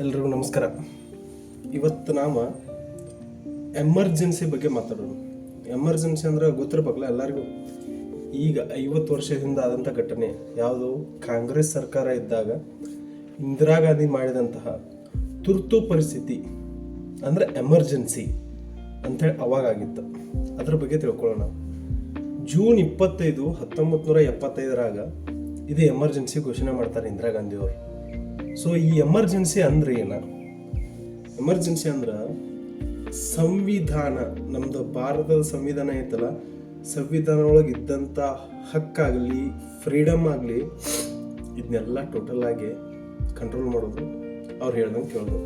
ಎಲ್ರಿಗೂ ನಮಸ್ಕಾರ. ಇವತ್ತು ನಾವು ಎಮರ್ಜೆನ್ಸಿ ಬಗ್ಗೆ ಮಾತಾಡೋಣ ಎಮರ್ಜೆನ್ಸಿ ಅಂದ್ರೆ ಗೊತ್ತಿರ್ಬೇಕಲ್ಲ ಎಲ್ಲರಿಗೂ. ಈಗ ಐವತ್ತು ವರ್ಷದಿಂದ ಆದಂಥ ಘಟನೆ, ಯಾವುದು? ಕಾಂಗ್ರೆಸ್ ಸರ್ಕಾರ ಇದ್ದಾಗ ಇಂದಿರಾ ಗಾಂಧಿ ಮಾಡಿದಂತಹ ತುರ್ತು ಪರಿಸ್ಥಿತಿ ಅಂದ್ರೆ ಎಮರ್ಜೆನ್ಸಿ ಅಂಥೇಳಿ ಅವಾಗ ಆಗಿತ್ತು. ಅದ್ರ ಬಗ್ಗೆ ತಿಳ್ಕೊಳ್ಳೋಣ. ಜೂನ್ ಇಪ್ಪತ್ತೈದು ಹತ್ತೊಂಬತ್ತು ನೂರ ಎಪ್ಪತ್ತೈದರಾಗ ಇದೇ ಎಮರ್ಜೆನ್ಸಿ ಘೋಷಣೆ ಮಾಡ್ತಾರೆ ಇಂದಿರಾ ಗಾಂಧಿ ಅವರು. ಸೊ ಈ ಎಮರ್ಜೆನ್ಸಿ ಅಂದ್ರೆ ಏನ? ಎಮರ್ಜೆನ್ಸಿ ಅಂದ್ರೆ ಸಂವಿಧಾನ, ನಮ್ದು ಭಾರತದ ಸಂವಿಧಾನ ಐತಲ್ಲ ಸಂವಿಧಾನ ಒಳಗೆ ಇದ್ದಂಥ ಹಕ್ಕಾಗಲಿ ಫ್ರೀಡಮ್ ಆಗಲಿ ಇದನ್ನೆಲ್ಲ ಟೋಟಲ್ ಆಗಿ ಕಂಟ್ರೋಲ್ ಮಾಡೋದು ಅವ್ರು ಹೇಳ್ದಂಗೆ ಕೇಳೋದು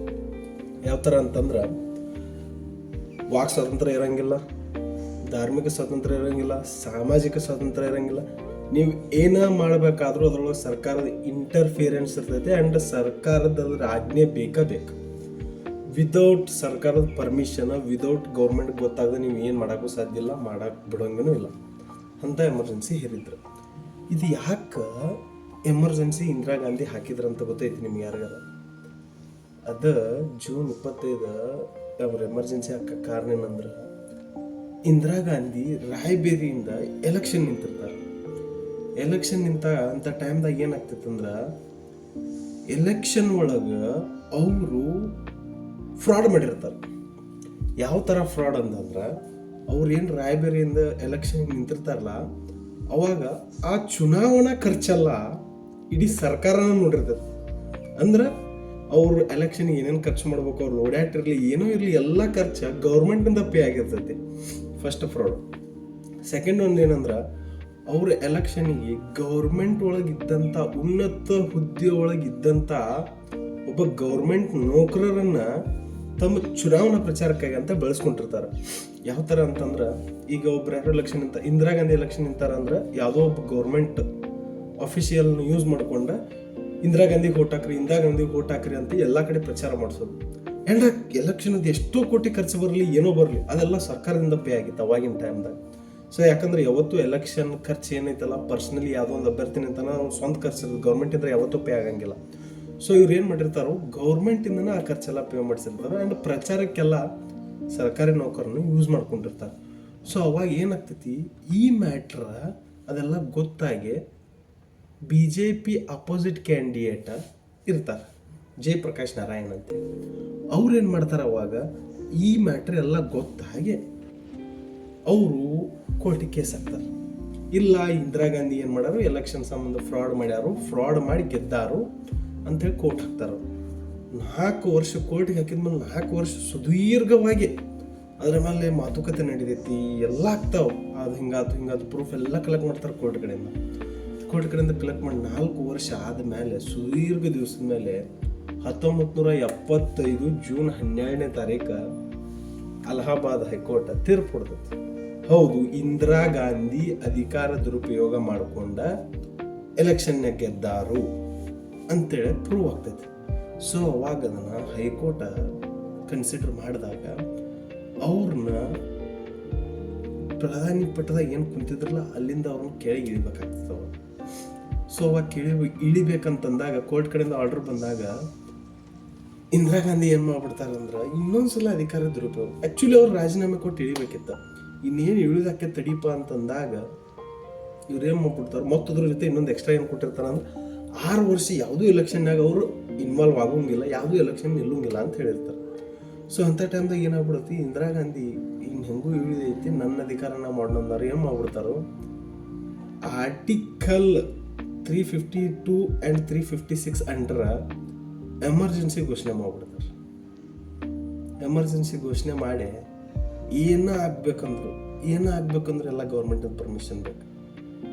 ಯಾವ ಥರ ಅಂತಂದ್ರೆ, ವಾಕ್ ಸ್ವಾತಂತ್ರ್ಯ ಇರಂಗಿಲ್ಲ, ಧಾರ್ಮಿಕ ಸ್ವಾತಂತ್ರ್ಯ ಇರಂಗಿಲ್ಲ, ಸಾಮಾಜಿಕ ಸ್ವಾತಂತ್ರ್ಯ ಇರಂಗಿಲ್ಲ ನೀವು ಏನ ಮಾಡಬೇಕಾದ್ರೂ ಅದರೊಳಗೆ ಸರ್ಕಾರದ ಇಂಟರ್ಫಿಯರೆನ್ಸ್ ಇರ್ತೈತೆ ಆ್ಯಂಡ್ ಸರ್ಕಾರದ ಅದ್ರ ಆಜ್ಞೆ ಬೇಕೇ ಬೇಕು. ವಿದೌಟ್ ಸರ್ಕಾರದ ಪರ್ಮಿಷನ್ ವಿದೌಟ್ ಗೌರ್ಮೆಂಟ್ ಗೊತ್ತಾಗದೆ ನೀವು ಏನು ಮಾಡೋಕ್ಕೂ ಸಾಧ್ಯ ಇಲ್ಲ ಮಾಡಕ್ಕೆ ಬಿಡೋಂಗೂ ಇಲ್ಲ. ಅಂತ ಎಮರ್ಜೆನ್ಸಿ ಹೇರಿದ್ರು ಇದು ಯಾಕೆ ಎಮರ್ಜೆನ್ಸಿ ಇಂದಿರಾ ಗಾಂಧಿ ಹಾಕಿದ್ರಂತ ಗೊತ್ತೈತಿ ನಿಮ್ಗೆ ಯಾರಿಗಾರ? ಅದ ಜೂನ್ ಇಪ್ಪತ್ತೈದು ಅವ್ರ ಎಮರ್ಜೆನ್ಸಿ ಹಾಕ ಕಾರಣ ಏನಂದ್ರೆ ಇಂದಿರಾ ಗಾಂಧಿ ರಾಯಬೇರಿಯಿಂದ ಎಲೆಕ್ಷನ್ ನಿಂತಿರ್ತಾರೆ. ಎಲೆಕ್ಷನ್ ನಿಂತ ಅಂತ ಟೈಮ್ದಾಗ ಏನಾಗ್ತಿತ್ತಂದ್ರ ಎಲೆಕ್ಷನ್ ಒಳಗೆ ಅವರು ಫ್ರಾಡ್ ಮಾಡಿರ್ತಾರೆ. ಯಾವ ಥರ ಫ್ರಾಡ್ ಅಂತಂದ್ರೆ, ಅವ್ರು ಏನು ರಾಯಬೇರಿಯಿಂದ ಎಲೆಕ್ಷನ್ ನಿಂತಿರ್ತಾರಲ್ಲ, ಅವಾಗ ಆ ಚುನಾವಣಾ ಖರ್ಚೆಲ್ಲ ಇಡೀ ಸರ್ಕಾರನ ನೋಡಿರ್ತಾರೆ ಅಂದ್ರೆ, ಅವರು ಎಲೆಕ್ಷನ್ ಏನೇನು ಖರ್ಚು ಮಾಡ್ಬೇಕು, ಅವ್ರು ಇರಲಿ, ಏನೋ ಇರಲಿ, ಎಲ್ಲ ಖರ್ಚು ಗೌರ್ಮೆಂಟಿಂದ ಪೇ ಆಗಿರ್ತೈತಿ. ಫಸ್ಟ್ ಫ್ರಾಡ್ ಸೆಕೆಂಡ್ ಒಂದು ಏನಂದ್ರೆ ಅವ್ರ ಎಲೆಕ್ಷನ್ಗೆ ಗೌರ್ಮೆಂಟ್ ಒಳಗಿದ್ದಂಥ ಉನ್ನತ ಹುದ್ದೆ ಒಳಗಿದ್ದಂಥ ಒಬ್ಬ ಗೌರ್ಮೆಂಟ್ ನೌಕರರನ್ನ ತಮ್ಮ ಚುನಾವಣಾ ಪ್ರಚಾರಕ್ಕಾಗಿ ಅಂತ ಬೆಳೆಸ್ಕೊಂಡಿರ್ತಾರೆ. ಯಾವ ಥರ ಅಂತಂದ್ರೆ, ಈಗ ಒಬ್ರು ಯಾರು ಎಲೆಕ್ಷನ್ ನಿಂತ, ಇಂದಿರಾ ಗಾಂಧಿ ಎಲೆಕ್ಷನ್ ನಿಂತಾರ ಅಂದ್ರೆ ಯಾವುದೋ ಒಬ್ಬ ಗೌರ್ಮೆಂಟ್ ಅಫಿಷಿಯಲ್ನ ಯೂಸ್ ಮಾಡ್ಕೊಂಡ ಇಂದಿರಾ ಗಾಂಧಿಗೆ ಓಟ್ ಹಾಕ್ರಿ, ಇಂದಿರಾ ಗಾಂಧಿಗೆ ಓಟ್ ಹಾಕ್ರಿ ಅಂತ ಎಲ್ಲ ಕಡೆ ಪ್ರಚಾರ ಮಾಡಿಸೋದು. ಆ್ಯಂಡ್ ಎಲೆಕ್ಷನ್ ಎಷ್ಟೋ ಕೋಟಿ ಖರ್ಚು ಬರಲಿ, ಏನೋ ಬರಲಿ, ಅದೆಲ್ಲ ಸರ್ಕಾರದಿಂದ ಪೇ ಆಗಿತ್ತು ಅವಾಗಿನ ಟೈಮ್ದಾಗ ಸೊ ಯಾಕಂದ್ರೆ ಯಾವತ್ತೂ ಎಲೆಕ್ಷನ್ ಖರ್ಚು ಏನೈತಲ್ಲ? ಪರ್ಸ್ನಲಿ ಯಾವುದೋ ಒಂದು ಅಭ್ಯರ್ಥಿ ನಿಂತಾನ ಸ್ವಂತ ಖರ್ಚು ಇರೋದು. ಗೌರ್ಮೆಂಟ್ ಇದ್ರೆ ಯಾವತ್ತೂ ಪೇ ಆಗಂಗಿಲ್ಲ. ಸೊ ಇವ್ರು ಏನು ಮಾಡಿರ್ತಾರೋ ಗೌರ್ಮೆಂಟಿಂದನೇ ಆ ಖರ್ಚೆಲ್ಲ ಪೇ ಮಾಡಿಸಿರ್ತಾರೆ. ಆ್ಯಂಡ್ ಪ್ರಚಾರಕ್ಕೆಲ್ಲ ಸರ್ಕಾರಿ ನೌಕರನ್ನು ಯೂಸ್ ಮಾಡ್ಕೊಂಡಿರ್ತಾರೆ. ಸೊ ಅವಾಗ ಏನಾಗ್ತೈತಿ? ಈ ಮ್ಯಾಟ್ರ ಅದೆಲ್ಲ ಗೊತ್ತಾಗಿ B J P opposite candidate ಇರ್ತಾರೆ. ಜಯಪ್ರಕಾಶ್ ನಾರಾಯಣ್ ಅಂತ ಅವ್ರು ಏನು ಮಾಡ್ತಾರೆ ಅವಾಗ? ಈ ಮ್ಯಾಟ್ರ್ ಎಲ್ಲ ಗೊತ್ತಾಗೆ ಅವರು ಕೋರ್ಟಿಗೆ ಕೇಸ್ ಹಾಕ್ತಾರೆ ಇಲ್ಲ, ಇಂದಿರಾ ಗಾಂಧಿ ಏನು ಮಾಡ್ಯಾರು? ಎಲೆಕ್ಷನ್ ಸಂಬಂಧ ಫ್ರಾಡ್ ಮಾಡ್ಯಾರು. ಫ್ರಾಡ್ ಮಾಡಿ ಗೆದ್ದಾರು ಅಂತೇಳಿ ಕೋರ್ಟ್ ಹಾಕ್ತಾರೆ ನಾಲ್ಕು ವರ್ಷ ಕೋರ್ಟಿಗೆ ಹಾಕಿದ್ಮೇಲೆ ನಾಲ್ಕು ವರ್ಷ ಸುದೀರ್ಘವಾಗಿ ಅದ್ರ ಮೇಲೆ ಮಾತುಕತೆ ನಡೀತೈತಿ, ಎಲ್ಲ ಆಗ್ತಾವ. ಅದು ಹಿಂಗಾತು ಹಿಂಗಾತು ಪ್ರೂಫ್ ಎಲ್ಲ ಕಲೆಕ್ಟ್ ಮಾಡ್ತಾರೆ ಕೋರ್ಟ್ ಕಡೆಯಿಂದ. ಕೋರ್ಟ್ ಕಡೆಯಿಂದ ಕಲೆಕ್ಟ್ ಮಾಡಿ ನಾಲ್ಕು ವರ್ಷ ಆದ ಮೇಲೆ ಸುದೀರ್ಘ ದಿವಸದ ಮೇಲೆ ಹತ್ತೊಂಬತ್ತು ನೂರ ಎಪ್ಪತ್ತೈದು ಜೂನ್ ಹನ್ನೆರಡನೇ ತಾರೀಕು ಅಲಹಾಬಾದ್ ಹೈಕೋರ್ಟ್ ತೀರ್ಪು ಕೊಡ್ತೈತಿ ಹೌದು, ಇಂದಿರಾ ಗಾಂಧಿ ಅಧಿಕಾರ ದುರುಪಯೋಗ ಮಾಡಿಕೊಂಡ ಎಲೆಕ್ಷನ್ ಗೆದ್ದಾರು ಅಂತೇಳಿ ಪ್ರೂವ್ ಆಗ್ತೈತಿ. ಸೊ ಅವಾಗ ಅದನ್ನ ಹೈಕೋರ್ಟ್ ಕನ್ಸಿಡರ್ ಮಾಡಿದಾಗ ಅವ್ರನ್ನ ಪ್ರಧಾನಿ ಪಟ್ಟದಾಗ ಏನು ಕುಂತಿದ್ರಲ್ಲ, ಅಲ್ಲಿಂದ ಅವ್ರನ್ನ ಕೆಳಗೆ ಇಳಿಬೇಕಾಗ್ತದೆ ಅವ್ರು. ಸೊ ಅವಾಗ ಕೆಳಿ ಇಳಿಬೇಕಂತಂದಾಗ ಕೋರ್ಟ್ ಕಡೆಯಿಂದ ಆರ್ಡರ್ ಬಂದಾಗ ಇಂದಿರಾ ಗಾಂಧಿ ಏನು ಮಾಡ್ಬಿಡ್ತಾರೆ ಅಂದ್ರೆ ಇನ್ನೊಂದ್ಸಲ ಅಧಿಕಾರ ದುರುಪಯೋಗ ಆ್ಯಕ್ಚುಲಿ ಅವ್ರು ರಾಜೀನಾಮೆ ಕೊಟ್ಟು ಇಳಿಬೇಕಿತ್ತ. ಇನ್ನೇನು ಇಳಿದಾಕೆ ತಡೀಪ ಅಂತಂದಾಗ ಇವ್ರೇನು ಮಾಡ್ಬಿಡ್ತಾರೆ ಮತ್ತದ್ರ ಜೊತೆ ಇನ್ನೊಂದು ಎಕ್ಸ್ಟ್ರಾ ಏನು ಕೊಟ್ಟಿರ್ತಾರೆ ಅಂದ್ರೆ ಆರು ವರ್ಷ ಯಾವುದೂ ಎಲೆಕ್ಷನ್ನಾಗ ಅವರು ಇನ್ವಾಲ್ವ್ ಆಗೋಂಗಿಲ್ಲ, ಯಾವುದೂ ಎಲೆಕ್ಷನ್ ನಿಲ್ಲಂಗಿಲ್ಲ ಅಂತ ಹೇಳಿರ್ತಾರೆ. ಸೊ ಅಂಥ ಟೈಮ್ದಾಗ ಏನಾಗ್ಬಿಡುತ್ತೆ ಇಂದಿರಾ ಗಾಂಧಿ ಇನ್ನು ಹೆಂಗೂ ಇಳಿದೈತಿ ನನ್ನ ಅಧಿಕಾರನ ಮಾಡೋಣ ಏನು ಮಾಡ್ಬಿಡ್ತಾರೋ? Article three fifty two and three fifty six under emergency ಘೋಷಣೆ ಮಾಡ್ಬಿಡ್ತಾರೆ. ಎಮರ್ಜೆನ್ಸಿ ಘೋಷಣೆ ಮಾಡಿ ಏನ ಆಗ್ಬೇಕಂದ್ರು, ಏನ ಆಗ್ಬೇಕಂದ್ರೆ ಎಲ್ಲ ಗೌರ್ಮೆಂಟ್ ಪರ್ಮಿಷನ್ ಬೇಕು.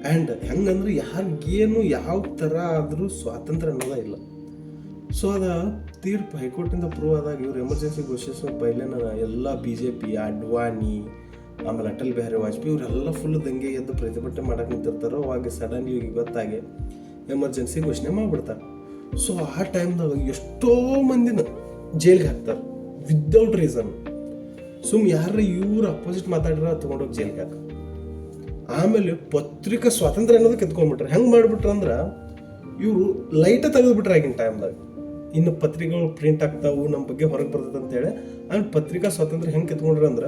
ಆ್ಯಂಡ್ ಹೆಂಗಂದ್ರೆ ಯಾರಿಗೇನು ಯಾವ ಥರ ಆದರೂ ಸ್ವಾತಂತ್ರ್ಯ ಅನ್ನೋದೇ ಇಲ್ಲ. ಸೊ ಅದ ತೀರ್ಪು ಹೈಕೋರ್ಟಿಂದ ಪ್ರೂವ್ ಆದಾಗ ಇವ್ರು ಎಮರ್ಜೆನ್ಸಿ ಘೋಷಿಸೋ ಪೈಲೇನ ಎಲ್ಲ ಬಿ ಜೆ ಪಿ ಅಡ್ವಾಣಿ ಆಮೇಲೆ ಅಟಲ್ ಬಿಹಾರಿ ವಾಜಪೇಯಿ ಇವರೆಲ್ಲ ಫುಲ್ ದಂಗೆ ಎದ್ದು ಪ್ರತಿಭಟನೆ ಮಾಡಕ್ಕೆ ನಿಂತಿರ್ತಾರೋ, ಅವಾಗ ಸಡನ್ಲಿ ಗೊತ್ತಾಗಿ ಎಮರ್ಜೆನ್ಸಿ ಘೋಷಣೆ ಮಾಡಿಬಿಡ್ತಾರೆ. ಸೊ ಆ ಟೈಮ್ದಾಗ ಎಷ್ಟೋ ಮಂದಿನ ಜೈಲಿಗೆ ಹಾಕ್ತಾರೆ ವಿದೌಟ್ ರೀಸನ್ ಸುಮ್ ಯಾರ ಇವ್ರ ಅಪೋಸಿಟ್ ಮಾತಾಡಿರ ತಗೊಂಡೋಗಿ ಜೈಲ್ಗೆ ಆಮೇಲೆ ಪತ್ರಿಕಾ ಸ್ವಾತಂತ್ರ್ಯ ಅನ್ನೋದು ಕಿತ್ಕೊಂಡ್ಬಿಟ್ರೆ. ಹೆಂಗೆ ಮಾಡ್ಬಿಟ್ರ ಅಂದ್ರೆ, ಇವರು ಲೈಟ ತೆಗೆದುಬಿಟ್ರೆ ಆಗಿನ ಟೈಮ್ದಾಗ ಇನ್ನು ಪತ್ರಿಕೆಗಳು ಪ್ರಿಂಟ್ ಆಗ್ತಾವು ನಮ್ಮ ಬಗ್ಗೆ ಹೊರಗೆ ಬರ್ತದೆ ಅಂತೇಳಿ. ಆಮೇಲೆ ಪತ್ರಿಕಾ ಸ್ವಾತಂತ್ರ್ಯ ಹೆಂಗೆ ಕಿತ್ಕೊಂಡ್ರಿ ಅಂದ್ರೆ,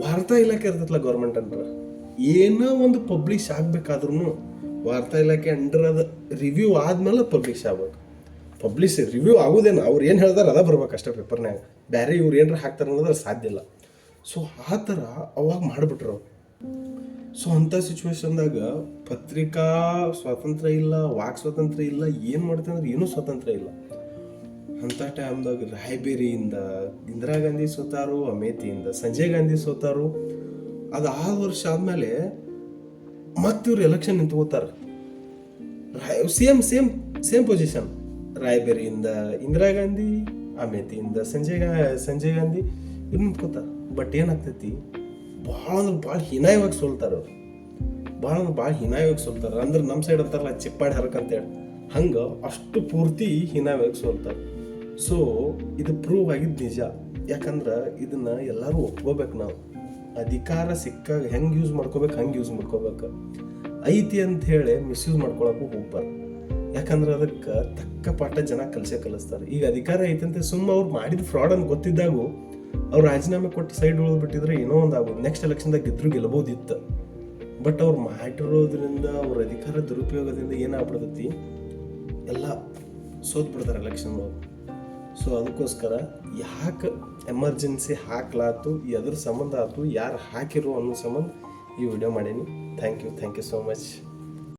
ವಾರ್ತಾ ಇಲಾಖೆ ಇರ್ತೈತಲ್ಲ ಗೌರ್ಮೆಂಟ್ ಅಂದ್ರೆ ಏನೋ ಒಂದು ಪಬ್ಲಿಷ್ ಆಗ್ಬೇಕಾದ್ರೂ ವಾರ್ತಾ ಇಲಾಖೆ ಅಂಡರ್ ಅದ ರಿವ್ಯೂ ಆದ್ಮೇಲೆ ಪಬ್ಲಿಷ್ ಆಗ್ಬೇಕು. ಪಬ್ಲಿಷ್ ರಿವ್ಯೂ ಆಗೋದೇನು ಅವ್ರು ಏನು ಹೇಳ್ದಾರೆ ಅದ ಬರ್ಬೇಕು ಅಷ್ಟೇ ಪೇಪರ್ನಾಗ ಬೇರೆ ಇವ್ರು ಏನಾರ ಹಾಕ್ತಾರೆ ಅನ್ನೋದ್ರೆ ಸಾಧ್ಯ ಇಲ್ಲ. ಸೊ ಆ ಥರ ಅವಾಗ ಮಾಡಿಬಿಟ್ರು ಸೊ ಅಂಥ ಸಿಚುವೇಶನ್ದಾಗ ಪತ್ರಿಕಾ ಸ್ವಾತಂತ್ರ್ಯ ಇಲ್ಲ, ವಾಕ್ ಸ್ವಾತಂತ್ರ್ಯ ಇಲ್ಲ, ಏನು ಮಾಡ್ತಾರೆ ಅಂದ್ರೆ ಏನೂ ಸ್ವಾತಂತ್ರ್ಯ ಇಲ್ಲ. ಅಂಥ ಟೈಮ್ದಾಗ ರಾಯ್ಬೇರಿಯಿಂದ ಇಂದಿರಾ ಗಾಂಧಿ ಸೋತಾರು, ಅಮೇಥಿಯಿಂದ ಸಂಜಯ್ ಗಾಂಧಿ ಸೋತಾರು. ಅದು ಆರು ವರ್ಷ ಆದಮೇಲೆ ಮತ್ತೆ ಇವ್ರು ಎಲೆಕ್ಷನ್ ನಿಂತ್ಕೋತಾರೆ. ಸೇಮ್ ಸೇಮ್ ಸೇಮ್ ಪೊಸಿಷನ್ ರಾಯಬೇರಿಯಿಂದ ಇಂದಿರಾ ಗಾಂಧಿ ಅಮೇತಿಯಿಂದ ಸಂಜಯ್ ಗಾ, ಸಂಜಯ್ ಗಾಂಧಿ ಇವ್ರು ನಿಂತ್ಕೋತಾರ. ಬಟ್ ಏನಾಗ್ತೈತಿ? ಭಾಳ ಅಂದ್ರೆ ಭಾಳ ಹೀನಾಯವಾಗಿ ಸೋಲ್ತಾರೆ ಅವ್ರು. ಭಾಳ ಅಂದ್ರೆ ಭಾಳ ಹೀನಾಯವಾಗಿ ಸೋಲ್ತಾರೆ. ಅಂದ್ರೆ ನಮ್ಮ ಸೈಡ್ ಅಂತಾರಲ್ಲ, ಚಿಪ್ಪಾಡಿ ಹರಕ್ ಅಂತೇಳಿ. ಹಂಗೆ ಅಷ್ಟು ಪೂರ್ತಿ ಹೀನಾಯವಾಗಿ ಸೋಲ್ತಾರೆ. ಸೊ ಇದು ಪ್ರೂವ್ ಆಗಿದ್ದು ನಿಜ. ಯಾಕಂದ್ರೆ ಇದನ್ನ ಎಲ್ಲರೂ ಒಪ್ಕೋಬೇಕು ನಾವು. ಅಧಿಕಾರ ಸಿಕ್ಕಾಗ ಹೆಂಗೆ ಯೂಸ್ ಮಾಡ್ಕೋಬೇಕು, ಹಂಗೆ ಯೂಸ್ ಮಾಡ್ಕೋಬೇಕು. ಐತಿ ಅಂತ ಹೇಳಿ ಮಿಸ್ಯೂಸ್ ಮಾಡ್ಕೊಳಕ್ಕೂ ಹೋಗ್ಬಾರ್ದು. ಯಾಕಂದ್ರೆ ಅದಕ್ಕೆ ತಕ್ಕ ಪಾಠ ಜನ ಕಲಿಸೇ ಕಲಿಸ್ತಾರೆ. ಈಗ ಅಧಿಕಾರ ಐತಂತೆ ಸುಮ್ಮ ಅವ್ರು ಮಾಡಿದ ಫ್ರಾಡ್ ಅಂತ ಗೊತ್ತಿದ್ದಾಗೂ ಅವ್ರು ರಾಜೀನಾಮೆ ಕೊಟ್ಟು ಸೈಡ್ ಉಳಿದ್ಬಿಟ್ಟಿದ್ರೆ ಏನೋ ಒಂದು ಆಗೋದು. ನೆಕ್ಸ್ಟ್ ಎಲೆಕ್ಷನ್ದಾಗ ಗೆದ್ರು ಗೆಲ್ಲಬಹುದಿತ್ತು ಬಟ್ ಅವ್ರು ಮಾಡಿರೋದ್ರಿಂದ, ಅವ್ರ ಅಧಿಕಾರ ದುರುಪಯೋಗದಿಂದ ಏನಾಗ್ಬಿಡ್ತೈತಿ ಎಲ್ಲ ಸೋತ್ ಬಿಡ್ತಾರೆ ಎಲೆಕ್ಷನ್ ಸೊ ಅದಕ್ಕೋಸ್ಕರ ಯಾಕೆ ಎಮರ್ಜೆನ್ಸಿ ಹಾಕ್ಲಾತು, ಎದ್ರ ಸಂಬಂಧ ಆಯ್ತು ಯಾರು ಹಾಕಿರೋ ಅನ್ನೋ ಸಂಬಂಧ ಈ ವಿಡಿಯೋ ಮಾಡೀನಿ. Thank you thank you so much